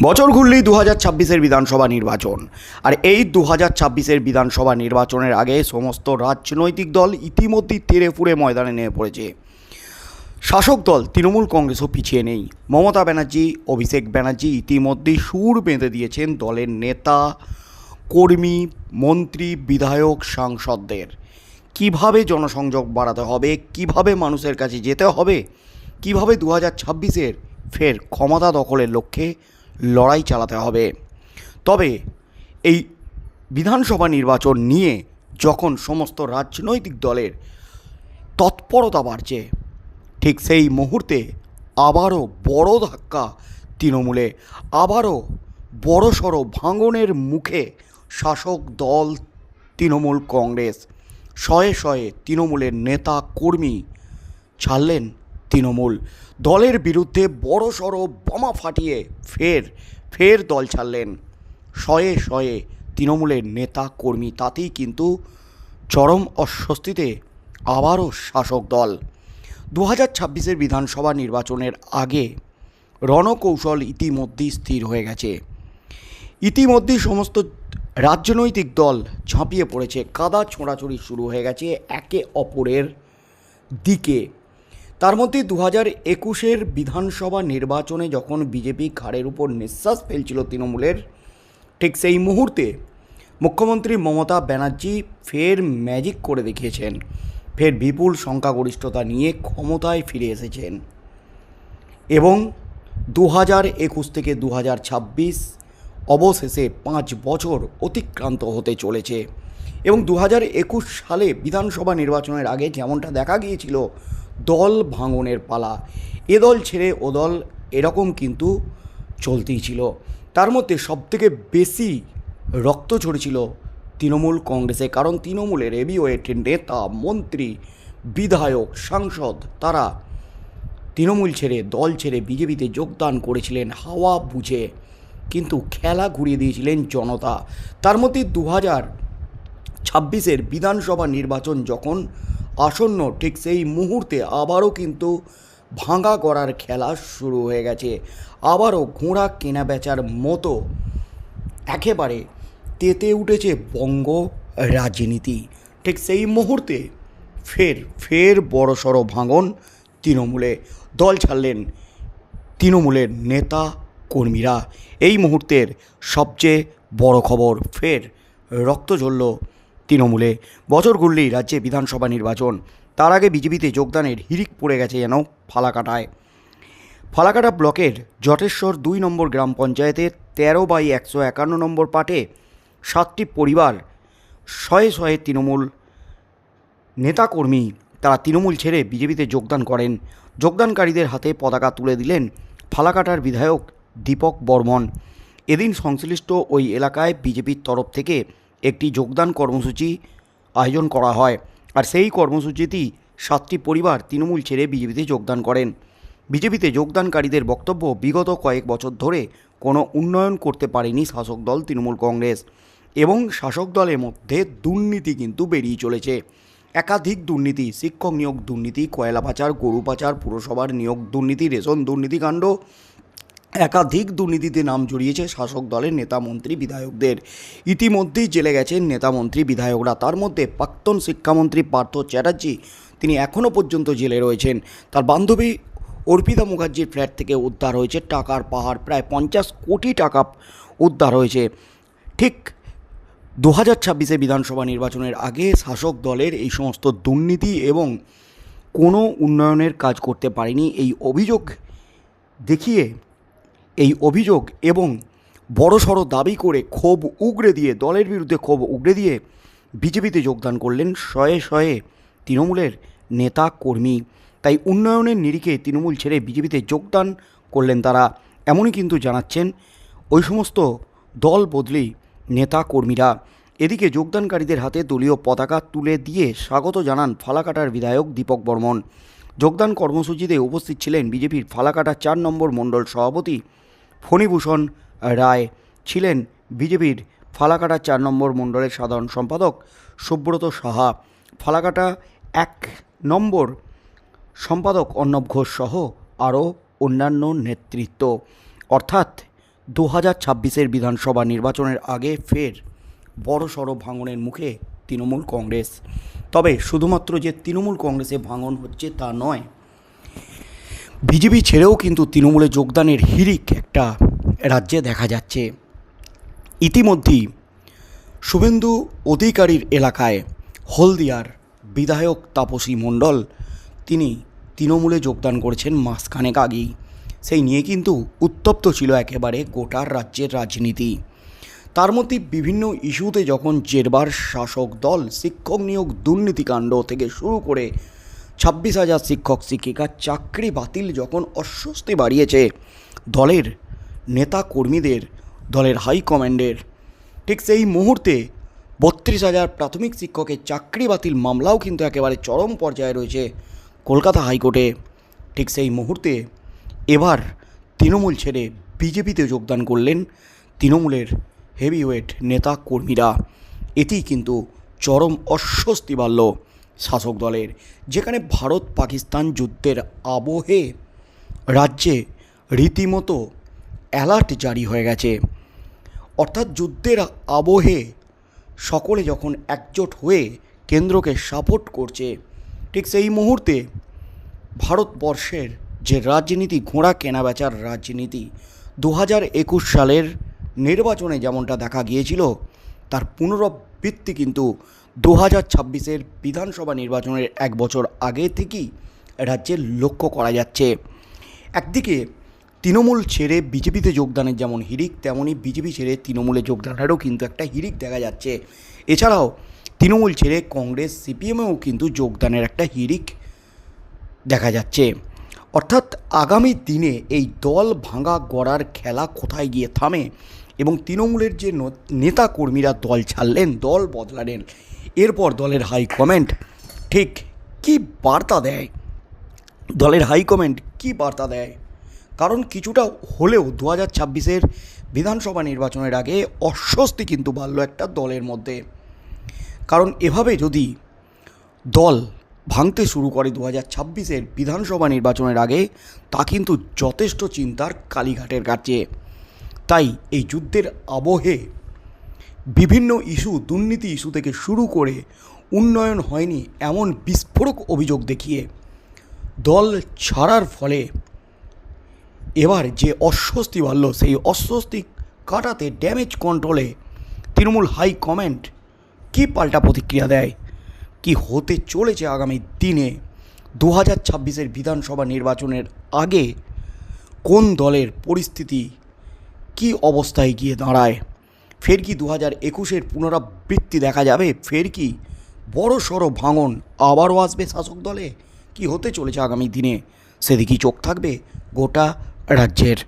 বছর ঘুরলেই দু হাজার ছাব্বিশের বিধানসভা নির্বাচন। আর এই দু হাজার ছাব্বিশের বিধানসভা নির্বাচনের আগে সমস্ত রাজনৈতিক দল ইতিমধ্যেই তেরে ফুড়ে ময়দানে নেমে পড়েছে। শাসক দল তৃণমূল কংগ্রেসও পিছিয়ে নেই। মমতা ব্যানার্জি, অভিষেক ব্যানার্জি ইতিমধ্যেই সুর বেঁধে দিয়েছেন দলের নেতা, কর্মী, মন্ত্রী, বিধায়ক, সাংসদদের। কীভাবে জনসংযোগ বাড়াতে হবে? কীভাবে মানুষের কাছে যেতে হবে? কীভাবে দু হাজার ছাব্বিশের ফের ক্ষমতা দখলের লক্ষ্যে লড়াই চালাতে হবে। তবে এই বিধানসভা নির্বাচন নিয়ে যখন সমস্ত রাজনৈতিক দলের তৎপরতা বাড়ছে, ঠিক সেই মুহূর্তে আবারও বড় ধাক্কা তৃণমূলে, আবারও বড়সড় ভাঙনের মুখে শাসক দল তৃণমূল কংগ্রেস, শয়ে শয়ে তৃণমূলের নেতা কর্মী ছাড়লেন তৃণমূল। দলের বিরুদ্ধে বড়সড় বোমা ফাটিয়ে ফের ফের দল ছাড়লেন। শয়ে শয়ে তৃণমূলের নেতা, কর্মী তাতেই কিন্তু চরম অস্বস্তিতে আবারও শাসক দল। দু হাজার ছাব্বিশের বিধানসভা নির্বাচনের আগে রণকৌশল ইতিমধ্যেই স্থির হয়ে গেছে। ইতিমধ্যেই সমস্ত রাজনৈতিক দল ঝাঁপিয়ে পড়েছে। কাদা ছোঁড়াছড়ি শুরু হয়ে গেছে একে অপরের দিকে। তার মধ্যে দু হাজার একুশের বিধানসভা নির্বাচনে যখন বিজেপি ঘাড়ের উপর নিঃশ্বাস ফেলছিল তৃণমূলের, ঠিক সেই মুহূর্তে মুখ্যমন্ত্রী মমতা ব্যানার্জি ফের ম্যাজিক করে দেখিয়েছেন। ফের বিপুল সংখ্যাগরিষ্ঠতা নিয়ে ক্ষমতায় ফিরে এসেছেন। এবং দু হাজার একুশ থেকে দু হাজার ছাব্বিশ অবশেষে পাঁচ বছর অতিক্রান্ত হতে চলেছে। এবং দু হাজার একুশ সালে বিধানসভা নির্বাচনের আগে যেমনটা দেখা গিয়েছিল দল ভাঙনের পালা। এ দল ছেড়ে ও দল এরকম কিন্তু চলতেই ছিল। তার মধ্যে সবথেকে বেশি রক্ত ঝরেছিল তৃণমূল কংগ্রেসে, কারণ তৃণমূলের এবিওয়েটের নেতা, মন্ত্রী, বিধায়ক, সাংসদ তারা তৃণমূল ছেড়ে, দল ছেড়ে বিজেপিতে যোগদান করেছিলেন হাওয়া বুঝে। কিন্তু খেলা ঘুরিয়ে দিয়েছিলেন জনতা। তার মধ্যে দু হাজার ছাব্বিশের বিধানসভা নির্বাচন যখন আসন্ন ঠিক সেই মুহূর্তে আবারও কিন্তু ভাঙা করার খেলা শুরু হয়ে গেছে। আবারও ঘোড়া কেনা বেচার মতো একেবারে তেতে উঠেছে বঙ্গ রাজনীতি। ঠিক সেই মুহূর্তে ফের ফের বড়সড় ভাঙন তৃণমূলে। দল ছাড়লেন তৃণমূলের নেতা কর্মীরা। এই মুহূর্তের সবচেয়ে বড় খবর, ফের রক্ত ঝরল তৃণমূলে। বছর ঘুরলেই রাজ্যে বিধানসভা নির্বাচন। তার আগে বিজেপিতে যোগদানের হিরিক পড়ে গেছে যেন ফালাকাটায়। ফালাকাটা ব্লকের জটেশ্বর দুই নম্বর গ্রাম পঞ্চায়েতের তেরো বাই একশো একান্ন নম্বর পাটে সাতটি পরিবার শয়ে শয়ে তৃণমূল নেতাকর্মী তারা তৃণমূল ছেড়ে বিজেপিতে যোগদান করেন। যোগদানকারীদের হাতে পতাকা তুলে দিলেন ফালাকাটার বিধায়ক দীপক বর্মন। এদিন সংশ্লিষ্ট ওই এলাকায় বিজেপির তরফ থেকে একটি যোগদান কর্মসূচি আয়োজন করা হয়। আর সেই কর্মসূচিতেই সাতটি পরিবার তৃণমূল ছেড়ে বিজেপিতে যোগদান করেন। বিজেপিতে যোগদানকারীদের বক্তব্য বিগত কয়েক বছর ধরে কোনো উন্নয়ন করতে পারেনি শাসক দল তৃণমূল কংগ্রেস। এবং শাসক দলের মধ্যে দুর্নীতি কিন্তু বেরিয়ে চলেছে। একাধিক দুর্নীতি, শিক্ষক নিয়োগ দুর্নীতি, কয়লা পাচার, গরু পাচার, পুরসভার নিয়োগ দুর্নীতি, রেশন দুর্নীতিকাণ্ড একাধিক দুর্নীতিতে নাম জড়িয়েছে শাসক দলের নেতা মন্ত্রী বিধায়কদের। ইতিমধ্যেই জেলে গেছেন নেতা মন্ত্রী বিধায়করা। তার মধ্যে প্রাক্তন শিক্ষামন্ত্রী পার্থ চ্যাটার্জি, তিনি এখনও পর্যন্ত জেলে রয়েছেন। তার বান্ধবী অর্পিতা মুখার্জির ফ্ল্যাট থেকে উদ্ধার হয়েছে টাকার পাহাড়। প্রায় পঞ্চাশ কোটি টাকা উদ্ধার হয়েছে। ঠিক দু হাজার ছাব্বিশে বিধানসভা নির্বাচনের আগে শাসক দলের এই সমস্ত দুর্নীতি এবং কোনো উন্নয়নের কাজ করতে পারেনি। এই অভিযোগ দেখিয়ে এই অভিযোগ এবং বড়সড় দাবি করে ক্ষোভ উগড়ে দিয়ে, দলের বিরুদ্ধে ক্ষোভ উগড়ে দিয়ে বিজেপিতে যোগদান করলেন শয়ে শয়ে তৃণমূলের নেতা কর্মী। তাই উন্নয়নের নিরিখে তৃণমূল ছেড়ে বিজেপিতে যোগদান করলেন তারা। এমনই কিন্তু জানাচ্ছেন ওই সমস্ত দল বদলি নেতা কর্মীরা। এদিকে যোগদানকারীদের হাতে দলীয় পতাকা তুলে দিয়ে স্বাগত জানান ফালাকাটার বিধায়ক দীপক বর্মন। যোগদান কর্মসূচিতে উপস্থিত ছিলেন বিজেপির ফালাকাটা চার নম্বর মণ্ডল সভাপতি ফণীভূষণ রায় ছিলেন বিজেপির ফালাকাটা চার নম্বর মণ্ডলের সাধারণ সম্পাদক সুব্রত সাহা। ফালাকাটা এক নম্বর সম্পাদক অর্ণব ঘোষ সহ আরও অন্যান্য নেতৃত্ব। অর্থাৎ দু হাজার ছাব্বিশের বিধানসভা নির্বাচনের আগে ফের বড় সড়ো ভাঙনের মুখে তৃণমূল কংগ্রেস। তবে শুধুমাত্র যে তৃণমূল কংগ্রেসে ভাঙন হচ্ছে তা নয় বিজেপি ছেড়েও কিন্তু তৃণমূলে যোগদানের হিরিক একটা রাজ্যে দেখা যাচ্ছে। ইতিমধ্যেই শুভেন্দু অধিকারীর এলাকায় হলদিয়ার বিধায়ক তাপসী মণ্ডল, তিনি তৃণমূলে যোগদান করেছেন মাসখানেক আগেই। সেই নিয়ে কিন্তু উত্তপ্ত ছিল একেবারে গোটার রাজ্যের রাজনীতি। তার মধ্যে বিভিন্ন ইস্যুতে যখন জেরবার শাসক দল শিক্ষক নিয়োগ দুর্নীতিকাণ্ড থেকে শুরু করে ছাব্বিশ হাজার শিক্ষক শিক্ষিকার চাকরি বাতিল যখন অস্বস্তি বাড়িয়েছে দলের নেতা কর্মীদের দলের হাইকমান্ডের ঠিক সেই মুহূর্তে বত্রিশ হাজার প্রাথমিক শিক্ষকের চাকরি বাতিল মামলাও কিন্তু একেবারে চরম পর্যায়ে রয়েছে কলকাতা হাইকোর্টে। ঠিক সেই মুহূর্তে এবার তৃণমূল ছেড়ে বিজেপিতে যোগদান করলেন তৃণমূলের হেভিওয়েট নেতা কর্মীরা এটি কিন্তু চরম অস্বস্তি বাড়ল। শাসক দলের, যেখানে ভারত পাকিস্তান যুদ্ধের আবহে রাজ্যে রীতিমতো অ্যালার্ট জারি হয়ে গেছে। অর্থাৎ যুদ্ধের আবহে সকলে যখন একজোট হয়ে কেন্দ্রকে সাপোর্ট করছে, ঠিক সেই মুহূর্তে ভারতবর্ষের যে রাজনীতি ঘোড়া কেনাবেচার রাজনীতি দু হাজার একুশ সালের নির্বাচনে যেমনটা দেখা গিয়েছিল, তার পুনরাবৃত্তি কিন্তু দু হাজার ছাব্বিশের বিধানসভা নির্বাচনের এক বছর আগে থেকেই রাজ্যে লক্ষ্য করা যাচ্ছে। একদিকে তৃণমূল ছেড়ে বিজেপিতে যোগদানের যেমন হিরিক তেমনই বিজেপি ছেড়ে তৃণমূলে যোগদানেরও কিন্তু একটা হিরিক দেখা যাচ্ছে। এছাড়াও তৃণমূল ছেড়ে কংগ্রেস, সিপিএমেও কিন্তু যোগদানের একটা হিরিক দেখা যাচ্ছে। অর্থাৎ আগামী দিনে এই দল ভাঙা গড়ার খেলা কোথায় গিয়ে থামে এবং তৃণমূলের যে নেতা কর্মীরা দল ছাড়লেন, দল বদলালেন এরপর দলের হাইকমেন্ট ঠিক কী বার্তা দেয়? দলের হাইকমেন্ট কী বার্তা দেয়? কারণ কিছুটা হলেও দু হাজার ছাব্বিশের বিধানসভা নির্বাচনের আগে অস্বস্তি কিন্তু বাড়ল একটা দলের মধ্যে। কারণ এভাবে যদি দল ভাঙতে শুরু করে দু হাজার ছাব্বিশের বিধানসভা নির্বাচনের আগে, তা কিন্তু যথেষ্ট চিন্তার কালীঘাটের কাছে। তাই এই যুদ্ধের আবহে বিভিন্ন ইস্যু, দুর্নীতি ইস্যু থেকে শুরু করে উন্নয়ন হয়নি এমন বিস্ফোরক অভিযোগ দেখিয়ে দল ছাড়ার ফলে এবার যে অস্বস্তি বাড়ল, সেই অস্বস্তি কাটাতে ড্যামেজ কন্ট্রোলে তৃণমূল হাই কমেন্ট কী পাল্টা প্রতিক্রিয়া দেয়? কি হতে চলেছে আগামী দিনে? দু হাজার ছাব্বিশের বিধানসভা নির্বাচনের আগে কোন দলের পরিস্থিতি কি অবস্থায় গিয়ে দাঁড়ায়? ফের কি দু হাজার একুশের পুনরাবৃত্তি দেখা যাবে? ফের কি বড় সড়ো ভাঙন আবারও আসবে শাসক দলে? কি হতে চলেছে আগামী দিনে? সেদিকেই চোখ থাকবে গোটা রাজ্যের।